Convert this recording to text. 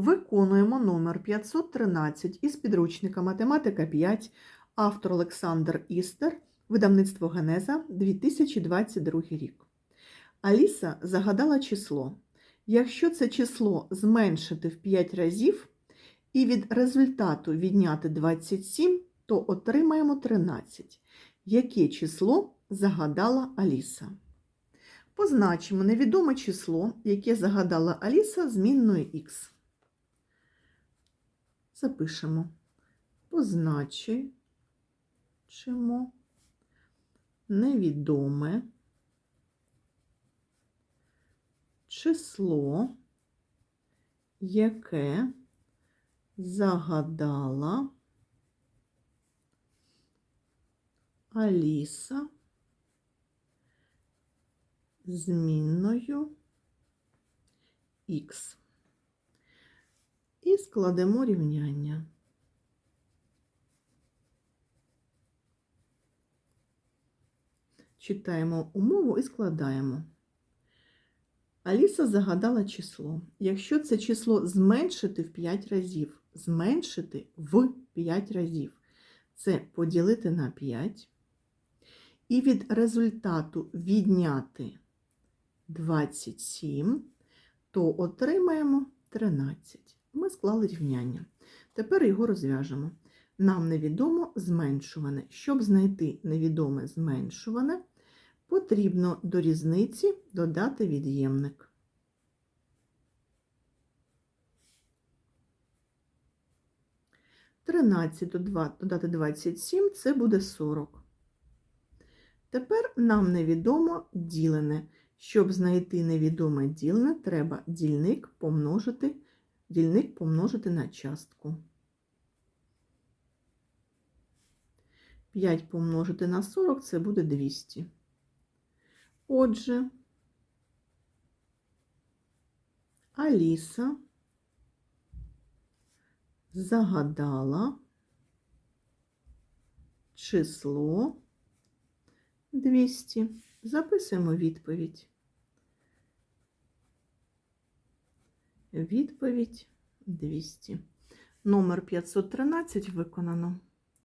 Виконуємо номер 513 із підручника Математика 5, автор Олександр Істер, видавництво Генеза, 2022 рік. Аліса загадала число. Якщо це число зменшити в 5 разів і від результату відняти 27, то отримаємо 13. Яке число загадала Аліса? Позначимо невідоме число, яке загадала Аліса змінною х. Запишемо. Позначимо невідоме число, яке загадала Аліса змінною х. І складемо рівняння. Читаємо умову і складаємо. Аліса загадала число. Якщо це число зменшити в 5 разів, зменшити в 5 разів, це поділити на 5. І від результату відняти 27, то отримаємо 13. Ми склали рівняння. Тепер його розв'яжемо. Нам невідомо зменшуване. Щоб знайти невідоме зменшуване, потрібно до різниці додати від'ємник. Тринадцять додати 27 це буде 40. Тепер нам невідомо ділене. Щоб знайти невідоме ділене, треба дільник помножити, дільник помножити на частку. 5 помножити на 40 це буде 200. Отже, Аліса загадала число 200. Записуємо відповідь. Відповідь 200. Номер 513 виконано.